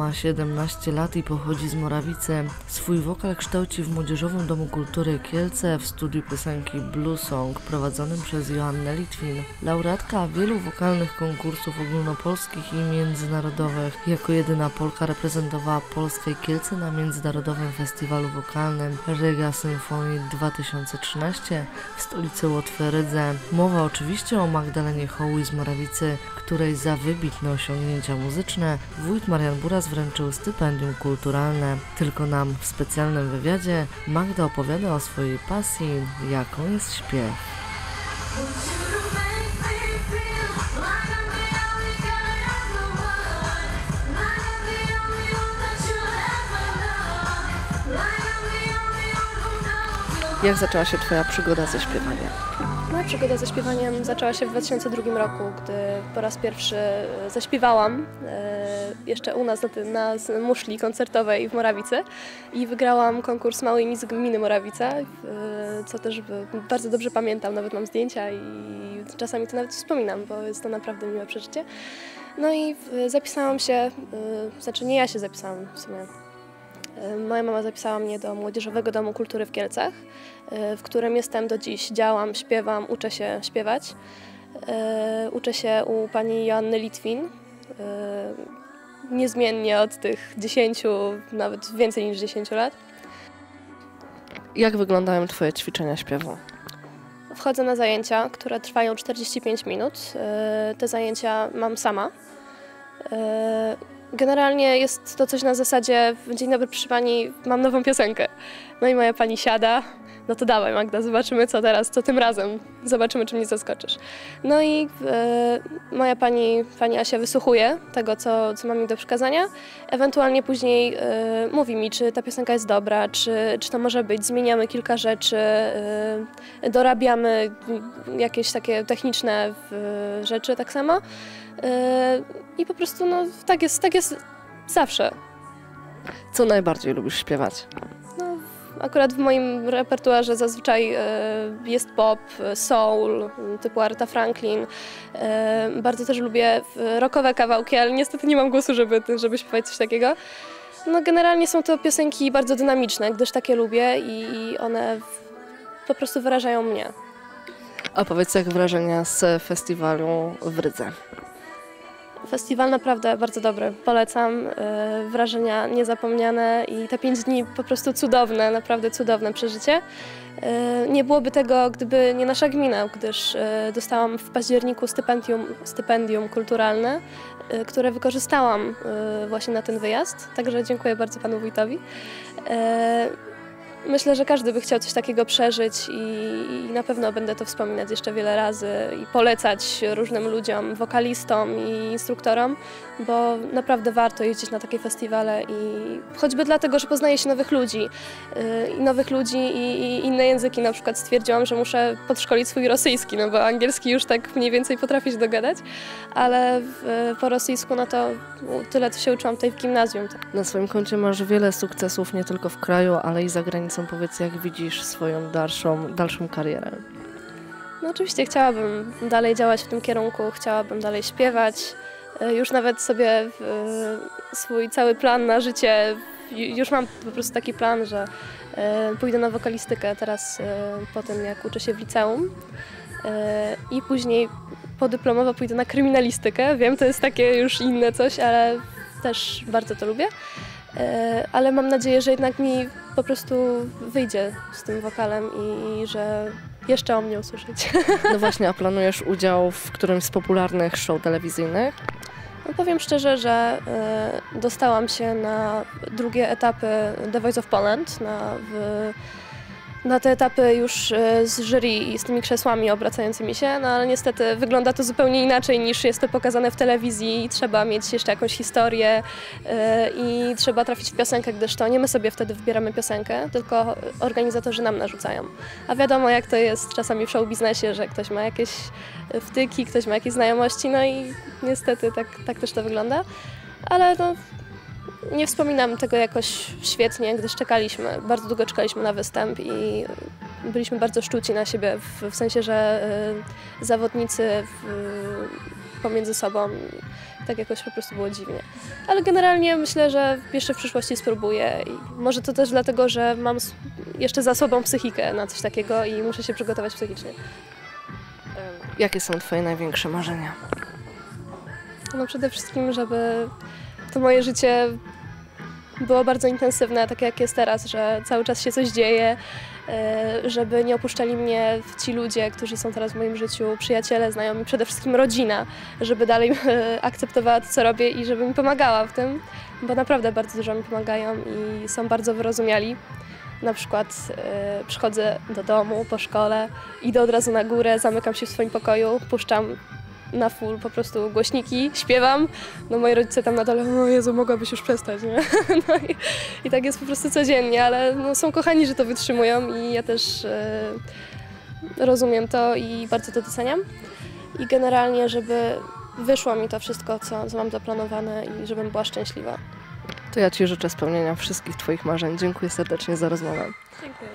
Ma 17 lat i pochodzi z Morawicy. Swój wokal kształci w Młodzieżowym Domu Kultury Kielce w studiu piosenki Blue Song prowadzonym przez Joannę Litwin. Laureatka wielu wokalnych konkursów ogólnopolskich i międzynarodowych. Jako jedyna Polka reprezentowała Polskę i Kielce na Międzynarodowym Festiwalu Wokalnym Riga Symphony 2013 w stolicy Łotwy Rydze. Mowa oczywiście o Magdalenie Hoły z Morawicy, której za wybitne osiągnięcia muzyczne wójt Marian Buras wręczył stypendium kulturalne. Tylko nam w specjalnym wywiadzie Magda opowiada o swojej pasji, jaką jest śpiew. Jak zaczęła się Twoja przygoda ze śpiewaniem? Moja przygoda ze śpiewaniem zaczęła się w 2002 roku, gdy po raz pierwszy zaśpiewałam e, jeszcze u nas na, na muszli koncertowej w Morawicy i wygrałam konkurs Małej Miss Gminy Morawica, e, co też bardzo dobrze pamiętam, nawet mam zdjęcia i czasami to nawet wspominam, bo jest to naprawdę miłe przeżycie. No i zapisałam się, e, znaczy nie ja się zapisałam w sumie, Moja mama zapisała mnie do Młodzieżowego Domu Kultury w Kielcach, e, w którym jestem do dziś. Działam, śpiewam, uczę się śpiewać. E, uczę się u pani Joanny Litwin. E, niezmiennie od tych 10, nawet więcej niż 10 lat. Jak wyglądają Twoje ćwiczenia śpiewu? Wchodzę na zajęcia, które trwają 45 minut. Te zajęcia mam sama. Generalnie jest to coś na zasadzie, dzień dobry proszę pani, mam nową piosenkę. No i moja pani siada, no to dawaj Magda, zobaczymy co teraz, co tym razem, zobaczymy czy mnie zaskoczysz. No i e, moja pani, pani Asia wysłuchuje tego, co, co mam mi do przekazania, ewentualnie później e, mówi mi, czy ta piosenka jest dobra, czy, czy to może być, zmieniamy kilka rzeczy, e, dorabiamy jakieś takie techniczne rzeczy tak samo. E, I po prostu no, tak, jest, tak jest zawsze. Co najbardziej lubisz śpiewać? Akurat w moim repertuarze zazwyczaj e, jest pop, soul, typu Arta Franklin. E, bardzo też lubię rockowe kawałki, ale niestety nie mam głosu, żeby, żeby śpiewać coś takiego. No, generalnie są to piosenki bardzo dynamiczne, gdyż takie lubię i one po prostu wyrażają mnie. A powiedz, jak wrażenia z festiwalu w Rydze? Festiwal naprawdę bardzo dobry, polecam. E, wrażenia niezapomniane i te pięć dni po prostu cudowne, naprawdę cudowne przeżycie. E, nie byłoby tego, gdyby nie nasza gmina, gdyż e, dostałam w październiku stypendium, stypendium kulturalne, które wykorzystałam właśnie na ten wyjazd, także dziękuję bardzo panu wójtowi. Myślę, że każdy by chciał coś takiego przeżyć i, na pewno będę to wspominać jeszcze wiele razy i polecać różnym ludziom, wokalistom i instruktorom, bo naprawdę warto jeździć na takie festiwale i choćby dlatego, że poznaje się nowych ludzi yy, i nowych ludzi i, inne języki. Na przykład stwierdziłam, że muszę podszkolić swój rosyjski, no bo angielski już tak mniej więcej potrafię się dogadać, ale po rosyjsku no to tyle, co się uczyłam tutaj w gimnazjum. Na swoim koncie masz wiele sukcesów nie tylko w kraju, ale i za granicą. Powiedz, jak widzisz swoją dalszą, dalszą karierę? No oczywiście chciałabym dalej działać w tym kierunku, chciałabym dalej śpiewać, E, już nawet sobie e, swój cały plan na życie, już mam po prostu taki plan, że e, pójdę na wokalistykę teraz po tym, jak uczę się w liceum i później podyplomowo pójdę na kryminalistykę. Wiem, to jest takie już inne coś, ale też bardzo to lubię. Ale mam nadzieję, że jednak mi po prostu wyjdzie z tym wokalem i że jeszcze o mnie usłyszeć. No właśnie, a planujesz udział w którymś z popularnych show telewizyjnych? No powiem szczerze, że y, dostałam się na drugie etapy The Voice of Poland, na, w, na te etapy już e, z jury i z tymi krzesłami obracającymi się, no ale niestety wygląda to zupełnie inaczej niż jest to pokazane w telewizji trzeba mieć jeszcze jakąś historię e, i trzeba trafić w piosenkę, gdyż to nie my sobie wtedy wybieramy piosenkę, tylko organizatorzy nam narzucają. A wiadomo jak to jest czasami w show biznesie, że ktoś ma jakieś wtyki, ktoś ma jakieś znajomości, no i niestety tak, tak też to wygląda. Ale no, nie wspominam tego jakoś świetnie, gdyż czekaliśmy, bardzo długo czekaliśmy na występ i byliśmy bardzo szczuci na siebie, w, w sensie, że y, zawodnicy w, pomiędzy sobą tak jakoś po prostu było dziwnie. Ale generalnie myślę, że jeszcze w przyszłości spróbuję i może to też dlatego, że mam jeszcze za sobą psychikę na coś takiego i muszę się przygotować psychicznie. Jakie są Twoje największe marzenia? No przede wszystkim, żeby to moje życie było bardzo intensywne, tak jak jest teraz, że cały czas się coś dzieje, e, żeby nie opuszczali mnie ci ludzie, którzy są teraz w moim życiu, przyjaciele, znajomi, przede wszystkim rodzina, żeby dalej e, akceptowała to, co robię i żeby mi pomagała w tym, bo naprawdę bardzo dużo mi pomagają i są bardzo wyrozumiali. Na przykład e, przychodzę do domu po szkole, idę od razu na górę, zamykam się w swoim pokoju, puszczam na full po prostu głośniki, śpiewam. No moi rodzice tam na dole, o Jezu, mogłabyś już przestać, nie? No i, i tak jest po prostu codziennie, ale no, są kochani, że to wytrzymują i ja też e, rozumiem to i bardzo to doceniam. I generalnie, żeby wyszło mi to wszystko, co, co mam zaplanowane i żebym była szczęśliwa. To ja Ci życzę spełnienia wszystkich Twoich marzeń. Dziękuję serdecznie za rozmowę. Dziękuję.